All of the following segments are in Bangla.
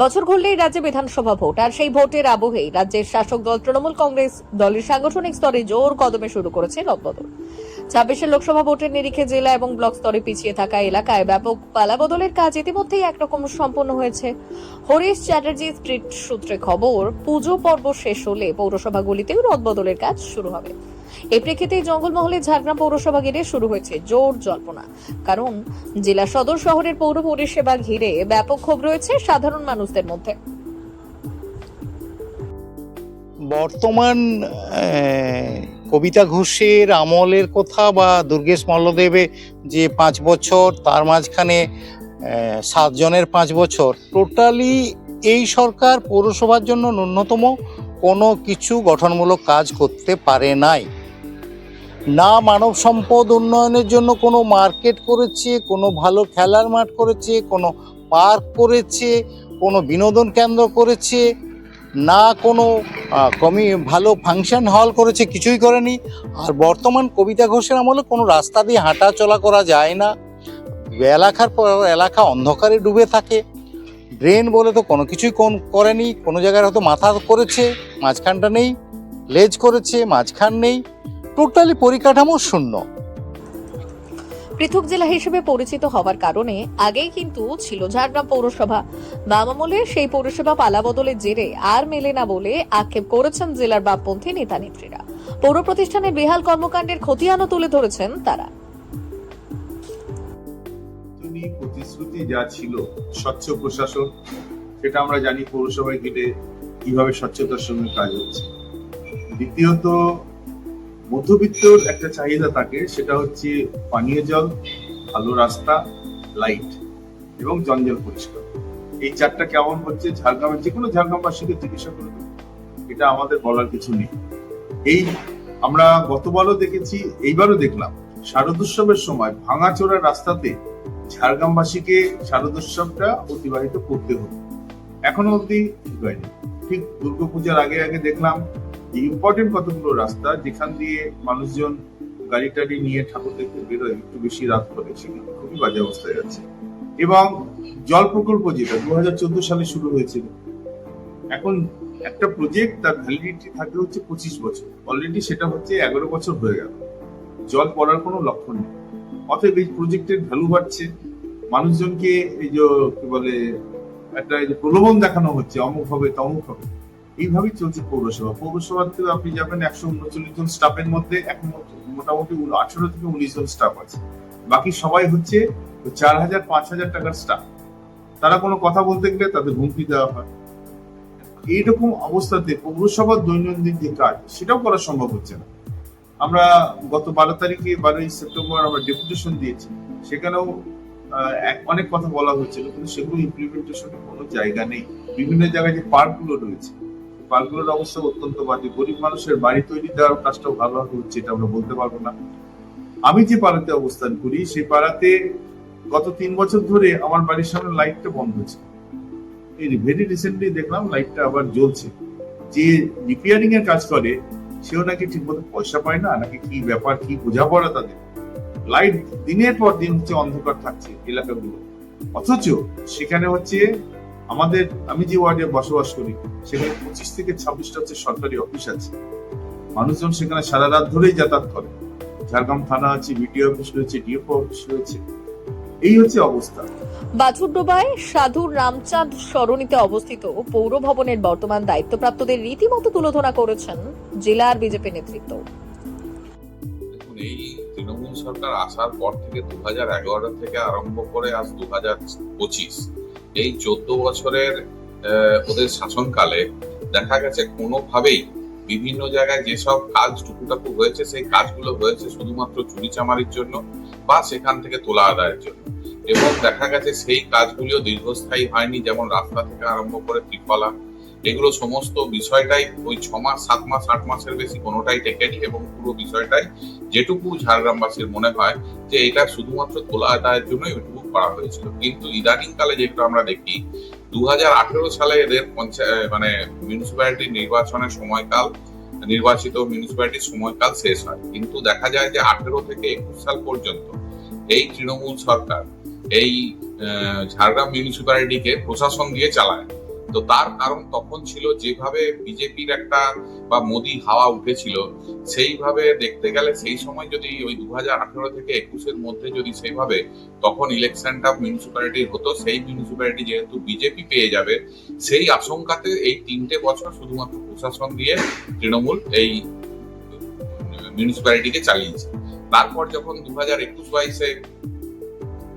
বছর ঘুরলেই রাজ্যে বিধানসভা ভোট, আর সেই ভোটের আবহেই রাজ্যের শাসক দল তৃণমূল কংগ্রেস দলের সাংগঠনিক স্তরে জোর কদমে শুরু করেছে রদবদল ছাব্বিশের লোকসভা ভোটের নিরিখে জেলা এবং ব্লক স্তরে পিছিয়ে থাকা এলাকায় ব্যাপক পালাবদলের কাজ ইতিমধ্যেই একরকম সম্পন্ন হয়েছে। হরিশ চ্যাটার্জি স্ট্রিট সূত্রে খবর, পুজো পর্ব শেষ হলে পৌরসভাগুলিতেও রদবদলের কাজ শুরু হবে। এই প্রেক্ষিতে জঙ্গলমহলে ঝাড়গ্রাম পৌরসভা ঘিরে শুরু হয়েছে জোর জল্পনা। কারণ, জেলা সদর শহরের পৌর পরিষেবা ঘিরে ব্যাপক ক্ষোভ রয়েছে সাধারণ মানুষদের মধ্যে। বর্তমান কবিতা ঘোষের আমলের কথা বা দুর্গেশ মল্লদেবে যে পাঁচ বছর, তার মাঝখানে সাতজনের পাঁচ বছর, টোটালি এই সরকার পৌরসভার জন্য ন্যূনতম কোনো কিছু গঠনমূলক কাজ করতে পারে নাই। না মানব সম্পদ উন্নয়নের জন্য কোনো মার্কেট করেছে, কোনো ভালো খেলার মাঠ করেছে, কোনো পার্ক করেছে, কোনো বিনোদন কেন্দ্র করেছে, না কোনো কমি, ভালো ফাংশন হল করেছে, কিছুই করেনি। আর বর্তমান কবিতা ঘোষের আমলে কোনো রাস্তা দিয়ে হাঁটা চলা করা যায় না। এলাকার পর, এলাকা অন্ধকারে ডুবে থাকে। ড্রেন বলে তো কোনো কিছুই কোন, করেনি। কোনো জায়গায় হয়তো মাথা করেছে, মাঝখানটা নেই, লেজ করেছে, মাঝখান নেই। টোটালি পরিকাঠামো শূন্য। পৃথক জেলা হিসেবে পরিচিত হওয়ার কারণে আগেই কিন্তু ছিল ঝাড়গ্রাম পৌরসভা। বামামলে সেই পৌরসভা পালাবদলের জেরে আর মেলে না বলে আক্ষেপ করেছেন জেলার বামপন্থী নেতা নেত্রীরা পৌর প্রতিষ্ঠানের বেহাল কর্মকাণ্ডের খতিয়ানও তুলে ধরেছেন তারা। প্রতিশ্রুতি যা ছিল স্বচ্ছ প্রশাসন সেটা আমরা জানি পৌরসভায় ঘিরে কীভাবে স্বচ্ছতার সঙ্গে কাজ হচ্ছে। দ্বিতীয়ত মধ্যবিত্তর একটা চাহিদা থাকে, সেটা হচ্ছে পানীয় জল, ভালো রাস্তা লাইট এবং জঞ্জাল পরিষ্কার। এই চারটা কেমন হচ্ছে? ঝাড়গ্রামের যে কোনো ঝাড়গ্রামবাসীকে জিজ্ঞাসা করে এটা আমাদের বলার কিছু নেই। এই আমরা গতবারও দেখেছি, এইবারও দেখলাম, শারদোৎসবের সময় ভাঙাচোরা রাস্তাতে ঝাড়গ্রামবাসীকে শারদোৎসবটা অতিবাহিত করতে হতো। এখনও অবধি ঠিক হয়নি। ঠিক দুর্গাপূজার আগে আগে দেখলাম যে ইম্পর্টেন্ট কতগুলো রাস্তা, যেখান দিয়ে মানুষজন গাড়ি টাড়ি নিয়ে ঠাকুর দেখতে বেরোয়, একটু বেশি রাত করে, সেগুলো খুবই বাজে অবস্থায় আছে এবং জল প্রকল্প যেটা দু হাজার চোদ্দ সালে শুরু হয়েছিল, এখন একটা প্রজেক্ট তার ভ্যালিডিটি থাকে হচ্ছে পঁচিশ বছর। অলরেডি সেটা হচ্ছে এগারো বছর হয়ে গেল। জল পড়ার কোনো লক্ষণ নেই। অতএব এই প্রজেক্টের ভ্যালু বাড়ছে। মানুষজনকে এই যে, কি বলে, একটা এই প্রলোভন দেখানো হচ্ছে, অমুক হবে, তমুক হবে। এইভাবেই চলছে পৌরসভা। পৌরসভাতে আপনি যাবেন একশো উনচল্লিশ জন স্টাফের মধ্যে, এখন মোটামুটি আঠারো থেকে উনিশ জন স্টাফ আছে। বাকি সবাই হচ্ছে চার হাজার, পাঁচ হাজার টাকার স্টাফ। তারা কোনো কথা বলতে গেলে তাদের হুমকি দেওয়া হয়। এইরকম অবস্থাতে পৌরসভার দৈনন্দিন যে কাজ, সেটাও করা সম্ভব হচ্ছে না। আমরা গত বারো তারিখে, বারোই সেপ্টেম্বর আমরা ডেপুটেশন দিয়েছি। সেখানেও অনেক কথা বলা হচ্ছিল, কিন্তু সেগুলো ইমপ্লিমেন্টেশনের কোনো জায়গা নেই। বিভিন্ন জায়গায় যে পার্কগুলো রয়েছে পার্কগুলোর অবস্থা অত্যন্ত বাজে। গরিব মানুষের বাড়ি তৈরি দেওয়ার কাজটাও ভালোভাবে হচ্ছে এটা আমরা বলতে পারব না। আমি যে পাড়াতে অবস্থান করি, সেই পাড়াতে গত তিন বছর ধরে আমার বাড়ির সামনে লাইটটা বন্ধ ছিল। এই ভেরি রিসেন্টলি দেখলাম লাইটটা আবার জ্বলছে। যে রিপেয়ারিং এর কাজ করে, সেও নাকি ঠিকমতো পয়সা পায় না, নাকি কি ব্যাপার, কি বোঝাপড়া তাদের। লাইট দিনের পর দিন হচ্ছে অন্ধকার থাকছে এলাকাগুলো অথচ সেখানে হচ্ছে আমাদের আমি যে ওয়ার্ডে বসবাস করি সেখানে পঁচিশ থেকে ছাব্বিশটা হচ্ছে সরকারি অফিস আছে। মানুষজন সেখানে সারা রাত ধরেই যাতায়াত করে। ঝাড়গ্রাম থানা আছে বিডিও অফিস রয়েছে ডিএফও অফিস রয়েছে। এই হচ্ছে অবস্থা। বাছুরডোবায় সাধু রামচাঁদ সরণিতে অবস্থিত পৌর ভবনের বর্তমান দায়িত্বপ্রাপ্তদের রীতিমতো তুলোধনা করেছেন জেলার বিজেপি নেতৃত্ব। দেখুন এই তৃণমূল সরকার আসার পর থেকে দু হাজার এগারো থেকে আরম্ভ করে আজ দু হাজার পঁচিশ এই চোদ্দ বছরের ওদের শাসনকালে দেখা গেছে কোনোভাবেই বিভিন্ন জায়গায় যেসব কাজ টুকুটাকু হয়েছে, সেই কাজগুলো হয়েছে শুধুমাত্র চুরি চামারির জন্য বা সেখান থেকে তোলা আদায়ের জন্য। এবং দেখা গেছে সেই কাজগুলিও দীর্ঘস্থায়ী হয়নি, যেমন রাস্তা থেকে আরম্ভ করে ত্রিফলা এগুলো সমস্ত বিষয়টাই ওই ছ মাস, সাত মাস, আট মাসের বেশি কোনোটাই টেকেনি এবং পুরো বিষয়টাই যেটুকু ঝাড়গ্রামবাসীর মনে হয় যে এটা শুধুমাত্র তোলা আদায়ের জন্য এটুকু করা হয়েছিল। কিন্তু ইদানিং কালে যেটা আমরা দেখি দু হাজার আঠেরো সালে এদের পঞ্চায়েত মানে মিউনিসিপ্যালিটি নির্বাচনের সময়কাল, নির্বাচিত মিউনিসিপ্যালিটির সময়কাল শেষ হয়। কিন্তু দেখা যায় যে আঠেরো থেকে একুশ সাল পর্যন্ত এই তৃণমূল সরকার এই ঝাড়গ্রাম মিউনিসিপ্যালিটিকে প্রশাসন দিয়ে চালায়। তো তার কারণ তখন ছিল যেভাবে বিজেপির একটা বা মোদি হাওয়া উঠেছিল, সেইভাবে দেখতে গেলে সেই সময় যদি ওই দু হাজার আঠারো থেকে একুশের মধ্যে যদি সেইভাবে, তখন ইলেকশনটা মিউনিসিপ্যালিটির হতো, সেই মিউনিসিপ্যালিটি যেহেতু বিজেপি পেয়ে যাবে, সেই আশঙ্কাতে এই তিনটে বছর শুধুমাত্র প্রশাসন দিয়ে তৃণমূল এই মিউনিসিপ্যালিটিকে চালিয়েছে। তারপর যখন দু হাজার একুশ বাইশে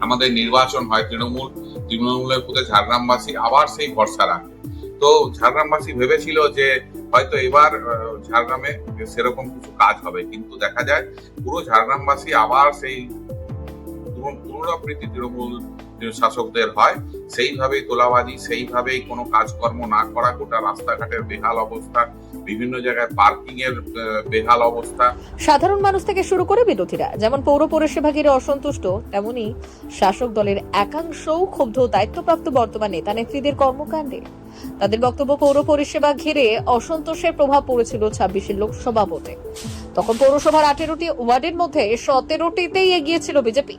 আমাদের নির্বাচন হয় তৃণমূল তৃণমূলের প্রতি ঝাড়গ্রামবাসী আবার সেই ভরসা রাখে। তো ঝাড়গ্রামবাসী ভেবেছিল যে হয়তো এবার ঝাড়গ্রামে সেরকম কিছু কাজ হবে। কিন্তু দেখা যায় পুরো ঝাড়গ্রামবাসী আবার সেই পুনর- পুনরাবৃত্তি তৃণমূল শাসকদের হয়, সেইভাবেই তোলাবাজি, সেইভাবেই কোনো কাজকর্ম না করা, গোটা রাস্তাঘাটের বেহাল অবস্থা, বিভিন্ন জায়গায় পার্কিং এর বেহাল অবস্থা। সাধারণ মানুষ থেকে শুরু করে বিরোধীরা, যেমন পৌর পরিষেবা ঘিরে অসন্তুষ্ট, তেমনি শাসক দলের একাংশও ক্ষুব্ধ দায়িত্বপ্রাপ্ত বর্তমান নেতা নেত্রীদের কর্মকাণ্ডে। তাদের বক্তব্য পৌর পরিষেবা ঘিরে অসন্তোষের প্রভাব পড়েছিল ছাব্বিশের লোকসভা ভোটে। তখন পৌরসভার আঠেরোটি ওয়ার্ডের মধ্যে সতেরোটিতেই এগিয়েছিল বিজেপি।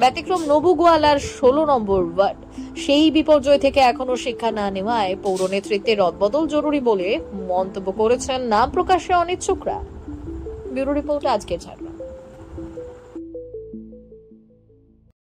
ব্যতিক্রম নবু গোয়ালার ষোলো নম্বর ওয়ার্ড। সেই বিপর্যয় থেকে এখনও শিক্ষা না নেওয়ায় পৌর নেতৃত্বে রদবদল জরুরি বলে মন্তব্য করেছেন নাম প্রকাশে অনিচ্ছুকরা। ব্যুরো রিপোর্ট আজকে ছাড়বে